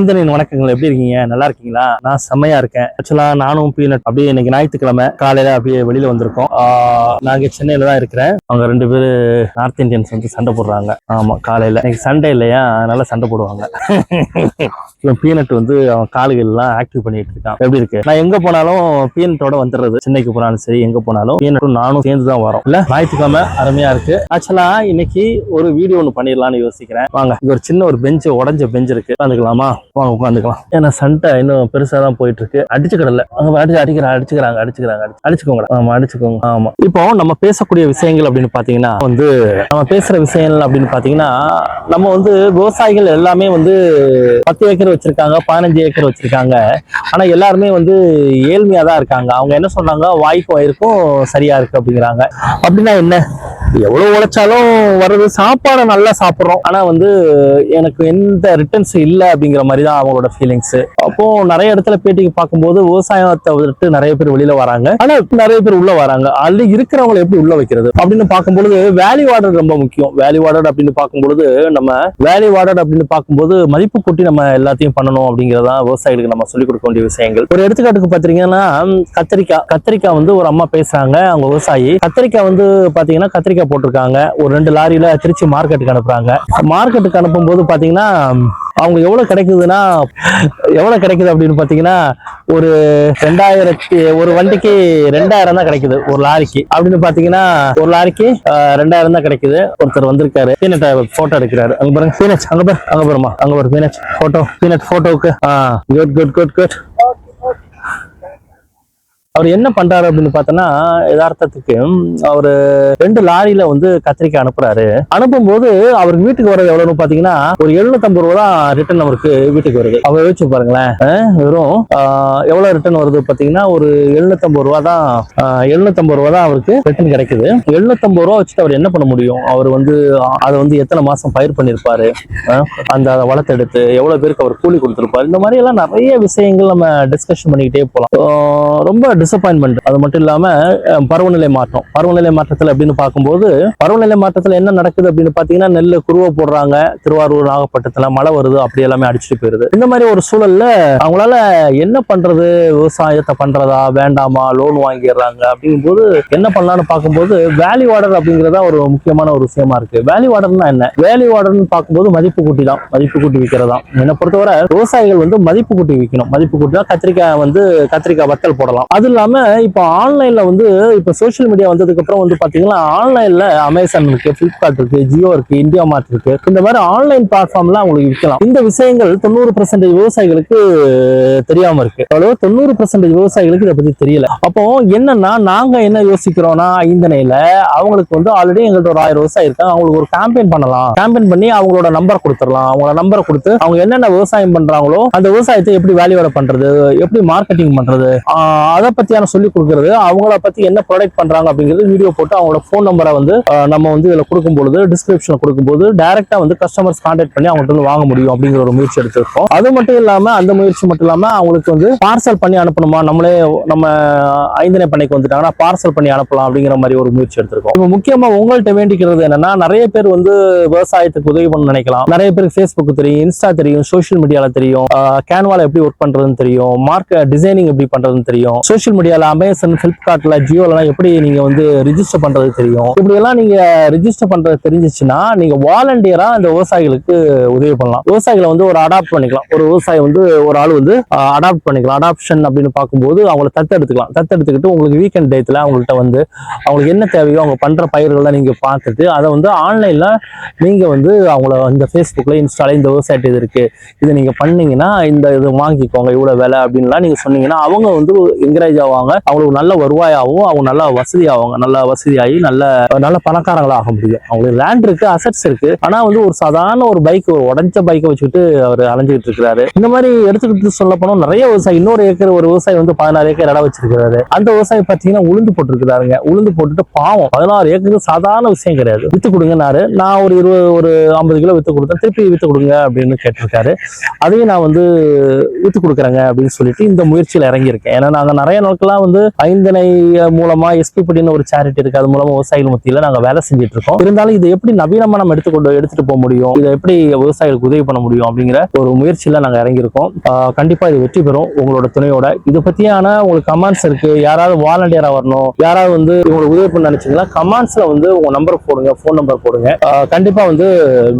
சிந்தனின் வணக்கங்கள். எப்படி இருக்கீங்க? நல்லா இருக்கீங்களா? நான் செம்மையா இருக்கேன். ஆக்சுவலா நானும் பீனட் அப்படியே இன்னைக்கு ஞாயிற்றுக்கிழமை காலையில அப்படியே வெளியில வந்திருக்கோம். நாங்க நான் சென்னையில தான் இருக்கிறேன். அவங்க ரெண்டு பேரு நார்த் இந்தியன்ஸ் வந்து சண்டை போடுறாங்க. ஆமா காலையில. இன்னைக்கு சண்டே இல்லையா? அதனால சண்டை போடுவாங்க. பீனட் வந்து அவன் கால்கள் எல்லாம் ஆக்டிவ் பண்ணிட்டு இருக்கான். எப்படி இருக்கு? நான் எங்க போனாலும் பீனட்டோட வந்துடுறது. சென்னைக்கு போனாலும் சரி எங்க போனாலும் பீனட்டும் நானும் சேர்ந்து தான் வரோம். இல்ல ஞாயிற்றுக்கிழமை அருமையா இருக்கு. ஆக்சுவலா இன்னைக்கு ஒரு வீடியோ ஒன்று பண்ணிடலாம்னு யோசிக்கிறேன். வாங்க இங்க ஒரு சின்ன ஒரு பெஞ்ச் உடஞ்ச பெஞ்ச் இருக்கு. உட்காந்துக்கலாமா வாங்க உட்காந்துக்கலாம். ஏன்னா சண்டை இன்னும் பெருசா தான் போயிட்டு இருக்கு அடிச்சுக்கிடல. அங்க அடிச்சு அடிக்கிறாங்க அடிச்சுக்கிறாங்க அடிச்சுக்கிறாங்க அடிச்சு- அடிச்சுக்கோங்க ஆமா அடிச்சுக்கோங்க. ஆமா. இப்போ நம்ம பேசக்கூடிய விஷயங்கள் அப்படின்னு பாத்தீங்கன்னா வந்து நம்ம பேசுற விஷயங்கள் அப்படின்னு பாத்தீங்கன்னா நம்ம வந்து விவசாயிகள் எல்லாமே வந்து பத்து ஏக்கர் வச்சிருக்காங்க பதினஞ்சு ஏக்கர் வச்சிருக்காங்க. ஆனா எல்லாருமே வந்து ஏழ்மையா தான் இருக்காங்க. அவங்க என்ன சொன்னாங்க? வாய்க்கும் வயிறுக்கும் சரியா இருக்கு அப்படிங்கிறாங்க. அப்படின்னா என்ன? எவ்வளோ உழைச்சாலும் வர்றது சாப்பாடை நல்லா சாப்பிட்றோம். ஆனால் வந்து எனக்கு எந்த ரிட்டர்ன்ஸ் இல்லை அப்படிங்கிற மாதிரி தான் அவங்களோட ஃபீலிங்ஸ் அப்போ நிறைய இடத்துல பேட்டிக்கு பார்க்கும்போது விவசாயத்தை விட்டு நிறைய பேர் வெளியில வராங்க. ஆனால் நிறைய பேர் உள்ள வராங்க. ஆல்ரெடி இருக்கிறவங்களை எப்படி உள்ள வைக்கிறது? அப்படின்னு பார்க்கும்பொழுது வேல்யூ ஆர்டர் ரொம்ப முக்கியம். வேல்யூ ஆர்டர் அப்படின்னு பார்க்கும்பொழுது நம்ம வேல்யூ ஆர்டர் அப்படின்னு பார்க்கும்போது மதிப்பு கூட்டி நம்ம எல்லாத்தையும் பண்ணணும் அப்படிங்கிறதா விவசாயிகளுக்கு நம்ம சொல்லிக் கொடுக்க வேண்டிய விஷயங்கள். ஒரு எடுத்துக்காட்டுக்கு பார்த்தீங்கன்னா கத்திரிக்காய். கத்திரிக்காய் வந்து ஒரு அம்மா பேசுறாங்க அவங்க விவசாயி. கத்திரிக்காய் வந்து பார்த்தீங்கன்னா கத்திரிக்காய் போட்டிருக்காங்க. ஒரு ரெண்டு லாரியில திருச்சி மார்க்கெட்டுக்கு அனுப்புறாங்க. மார்க்கெட்டுக்கு அனுப்பும்போது பாத்தீங்கன்னா அவங்க எவ்வளவு கிடைக்குதுன்னா எவ்வளவு கிடைக்குது அப்படின்னு பாத்தீங்கன்னா ஒரு ரெண்டாயிரத்தி ஒரு வண்டிக்கு ரெண்டாயிரம் தான் கிடைக்குது ஒரு லாரிக்கு. அப்படின்னு பாத்தீங்கன்னா ஒரு லாரிக்கு ரெண்டாயிரம் தான் கிடைக்குது. ஒருத்தர் வந்திருக்காரு. பீனட் போட்டோ எடுக்கிறாரு. அங்க பாருங்க பீனட் அங்க பாரு அங்க பாருமா அங்க பாரு பீனட் போட்டோ பீனட் போட்டோவுக்கு குட் குட் குட் குட் அவர் என்ன பண்றாரு அப்படின்னு பார்த்தோன்னா யதார்த்தத்துக்கு அவர் ரெண்டு லாரியில வந்து கத்திரிக்காய் அனுப்புறாரு. அனுப்பும்போது அவருக்கு வீட்டுக்கு வர்றது எவ்வளவுன்னு பாத்தீங்கன்னா ஒரு 750 ரூபா தான் ரிட்டர்ன் அவருக்கு வீட்டுக்கு வருது. அவர் யோசிச்சு பாருங்களேன். வெறும் எவ்வளவு ரிட்டர்ன் வருது பாத்தீங்கன்னா ஒரு 750 ரூபா தான் எழுநூத்தம்பது ரூபா தான் அவருக்கு ரிட்டர்ன் கிடைக்குது. 750 ரூபா வச்சுட்டு அவர் என்ன பண்ண முடியும்? அவர் வந்து அதை வந்து எத்தனை மாசம் பயிர் பண்ணிருப்பாரு அந்த வளத்தை எடுத்து எவ்வளவு பேருக்கு அவர் கூலி கொடுத்துருப்பாரு? இந்த மாதிரி எல்லாம் நிறைய விஷயங்கள் நம்ம டிஸ்கஷன் பண்ணிக்கிட்டே போகலாம் ரொம்ப டிசப்பாயின்மெண்ட் அது மட்டும் இல்லாம பருவநிலை மாற்றம். பருவநிலை மாற்றத்துல அப்படின்னு பார்க்கும்போது பருவநிலை மாற்றத்துல என்ன நடக்குது அப்படின்னு பாத்தீங்கன்னா நெல்லு குருவை போடுறாங்க. திருவாரூர் நாகப்பட்டினத்துல மழை வருது. அப்படி எல்லாமே அடிச்சுட்டு போயிருது. இந்த மாதிரி ஒரு சூழல்ல அவங்களால என்ன பண்றது? விவசாயத்தை பண்றதா? வேண்டாமா? லோன் வாங்கிடுறாங்க. அப்படிங்கும்போது என்ன பண்ணலாம்னு பார்க்கும்போது வேல்யூ ஆர்டர் அப்படிங்கிறதா ஒரு முக்கியமான ஒரு விஷயமா இருக்கு. வேல்யூ ஆர்டர்னா என்ன? வேல்யூ ஆர்டர்னு பார்க்கும்போது மதிப்பு கூட்டி தான். மதிப்பு கூட்டி விற்கிறதா என்னை பொறுத்தவரை விவசாயிகள் வந்து மதிப்பு கூட்டி விற்கணும் மதிப்பு கூட்டினா கத்திரிக்காய் வந்து கத்திரிக்காய் வத்தல் போடலாம். அது இல்லாம இப்போ ஆன்லைன்ல வந்து இப்போ சோஷியல் மீடியா வந்ததுக்கு அப்புறம் வந்து பாத்தீங்கன்னா ஆன்லைன்ல அமேசான் இருக்கு பிளிப்கார்ட் இருக்கு ஜியோ இருக்கு இந்தியா மார்ட் இருக்கு. இந்த மாதிரி ஆன்லைன் பிளாட்ஃபார்ம்ல அவங்களுக்கு விற்கலாம். இந்த விஷயங்கள் தொண்ணூறு பர்சன்டேஜ் விவசாயிகளுக்கு தெரியாம இருக்கு. அவ்வளவு தொண்ணூறு பர்சன்டேஜ் விவசாயிகளுக்கு இதை பத்தி தெரியல. அப்போ என்னன்னா நாங்க என்ன யோசிக்கிறோம்னா இந்த ஐந்தனையில அவங்களுக்கு வந்து ஆல்ரெடி எங்கள்கிட்ட ஒரு ஆயிரம் விவசாயி இருக்காங்க. அவங்களுக்கு ஒரு கேம்பெயின் பண்ணலாம். கேம்பெயின் பண்ணி அவங்களோட நம்பர் கொடுத்துடலாம். அவங்களோட நம்பரை கொடுத்து அவங்க என்னென்ன விவசாயம் பண்றாங்களோ அந்த விவசாயத்தை எப்படி வேல்யூட பண்றது எப்படி மார்க்கெட்டிங் பண்றது பற்றி அதை சொல்லி கொடுக்கறது. அவங்கள பத்தி என்ன ப்ரொடக்ட் பண்றாங்க அப்படிங்கிறது வீடியோ போட்டு அவங்களோட ஃபோன் நம்பரை வந்து நம்ம வந்து இதில் கொடுக்கும் பொழுது டிஸ்கிரிப்ஷன் கொடுக்கும்போது டேரெக்டாக வந்து கஸ்டமர்ஸ் கான்டாக்ட் பண்ணி அவங்கள்ட்ட வாங்க முடியும் அப்படிங்கிற ஒரு முயற்சி எடுத்திருக்கோம். அது மட்டும் இல்லாம அந்த முயற்சி மட்டும் இல்லாம அவங்களுக்கு வந்து பார்சல் பண்ணி அனுப்பணுமா? நம்மளே நம்ம ஐந்தனை பண்ணைக்கு வந்துட்டாங்கன்னா பார்சல் பண்ணி அனுப்பலாம் அப்படிங்கிற மாதிரி ஒரு முயற்சி எடுத்திருக்கோம். இப்போ முக்கியமா உங்கள்கிட்ட வேண்டிக்கிறது என்னன்னா நிறைய பேர் வந்து விவசாயத்துக்கு உதவி பண்ண நினைக்கலாம். நிறைய பேருக்கு ஃபேஸ்புக் தெரியும் இன்ஸ்டா தெரியும் சோஷியல் மீடியால தெரியும். கேன்வால எப்படி ஒர்க் பண்றதுன்னு தெரியும். மார்க்க டிசைனிங் எப்படி பண்றதுன்னு தெரியும். சோஷியல் மீடியால அமேசான் ஃப்ளிப்கார்ட்டில் ஜியோலலாம் எப்படி நீங்கள் வந்து ரிஜிஸ்டர் பண்ணுறது தெரியும்? இப்படியெல்லாம் நீங்கள் ரிஜிஸ்டர் பண்ணுறது தெரிஞ்சிச்சுன்னா நீங்கள் வாலண்டியராக இந்த விவசாயிகளுக்கு உதவி பண்ணலாம். விவசாயிகளை வந்து ஒரு அடாப்ட் பண்ணிக்கலாம். ஒரு விவசாயி வந்து ஒரு ஆள் வந்து அடாப்ட் பண்ணிக்கலாம். அடாப்ஷன் அப்படின்னு பார்க்கும்போது அவங்கள தத்தெடுத்துக்கலாம். தத்தெடுத்துக்கிட்டு உங்களுக்கு வீக்கெண்ட் டேத்தில் அவங்கள்ட்ட வந்து அவங்களுக்கு என்ன தேவையோ அவங்க பண்ணுற பயிர்களை நீங்கள் பார்த்துட்டு அதை வந்து ஆன்லைனில் நீங்கள் வந்து அவங்கள இந்த ஃபேஸ்புக்கில் இன்ஸ்டால இந்த விவசாயிட்ட இது இருக்குது இதை நீங்கள் பண்ணீங்கன்னா இந்த இது வாங்கிக்கோங்க இவ்வளோ விலை அப்படின்லாம் நீங்கள் சொன்னீங்கன்னா அவங்க வந்து என்கரேஜ் ஆவாங்க அவங்களுக்கு நல்ல வருவாயாகவும் அவங்க நல்ல வசதி ஆவாங்க நல்ல வசதியாகி நல்ல நல்ல பணக்காரங்களா ஆக முடியும் அவங்களுக்கு லேண்ட் இருக்கு அசட்ஸ் இருக்கு. ஆனா வந்து ஒரு சாதாரண ஒரு பைக் ஒரு உடஞ்ச பைக்கை வச்சுக்கிட்டு அவர் அலைஞ்சிட்டு இருக்கிறாரு. இந்த மாதிரி எடுத்துக்கிட்டு சொல்ல போனோம் நிறைய விவசாயி இன்னொரு ஏக்கர் ஒரு விவசாயி வந்து பதினாறு ஏக்கர் இடம் வச்சிருக்காரு அந்த விவசாயி பாத்தீங்கன்னா உளுந்து போட்டுருக்காருங்க உளுந்து போட்டுட்டு பாவம் பதினாறு ஏக்கருக்கு சாதாரண விஷயம் கிடையாது. வித்து கொடுங்கன்னாரு. நான் ஒரு இருபது ஒரு ஐம்பது கிலோ வித்து கொடுத்தேன். திருப்பி வித்து கொடுங்க அப்படின்னு கேட்டிருக்காரு. அதையும் நான் வந்து வித்து கொடுக்குறேங்க அப்படின்னு சொல்லிட்டு இந்த முயற்சியில் இறங்கியிருக்கேன். ஏன்னா நாங்கள் நிறைய நாட்களா வந்து ஐந்தனை மூலமா எஸ்பிபடின்னு ஒரு சேரிட்டி இருக்கு. அது மூலமா விவசாயிகள் மத்தியில நாங்க வேலை செஞ்சுட்டு இருக்கோம். இருந்தாலும் இது எப்படி நவீனமா நம்ம எடுத்துக்கொண்டு எடுத்துட்டு போக முடியும்? இதை எப்படி விவசாயிகளுக்கு உதவி பண்ண முடியும்? அப்படிங்கிற ஒரு முயற்சியில நாங்க இறங்கியிருக்கோம். கண்டிப்பா இது வெற்றி பெறும் உங்களோட துணையோட. இதை பத்தியான உங்களுக்கு கமெண்ட்ஸ் இருக்கு. யாராவது வாலண்டியரா வரணும். யாராவது வந்து உங்களுக்கு உதவி பண்ண நினைச்சீங்கன்னா கமெண்ட்ஸ்ல வந்து உங்க நம்பர் போடுங்க ஃபோன் நம்பர் போடுங்க. கண்டிப்பா வந்து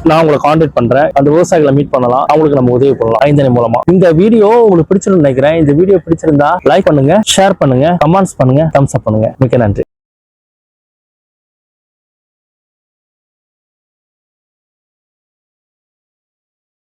நான் உங்களை காண்டாக்ட் பண்றேன். அந்த விவசாயிகளை மீட் பண்ணலாம். அவங்களுக்கு நம்ம உதவி பண்ணலாம். ஐந்தனை மூலமா. இந்த வீடியோ உங்களுக்கு பிடிச்சிருந்து நினைக்கிறேன். இந்த வீடியோ பிடிச்சிருந்தா லைக் பண்ணுங்க ஷேர் பண்ணுங்க கமெண்ட்ஸ் பண்ணுங்க தம்ஸ் அப் பண்ணுங்க. மிக்க நன்றி.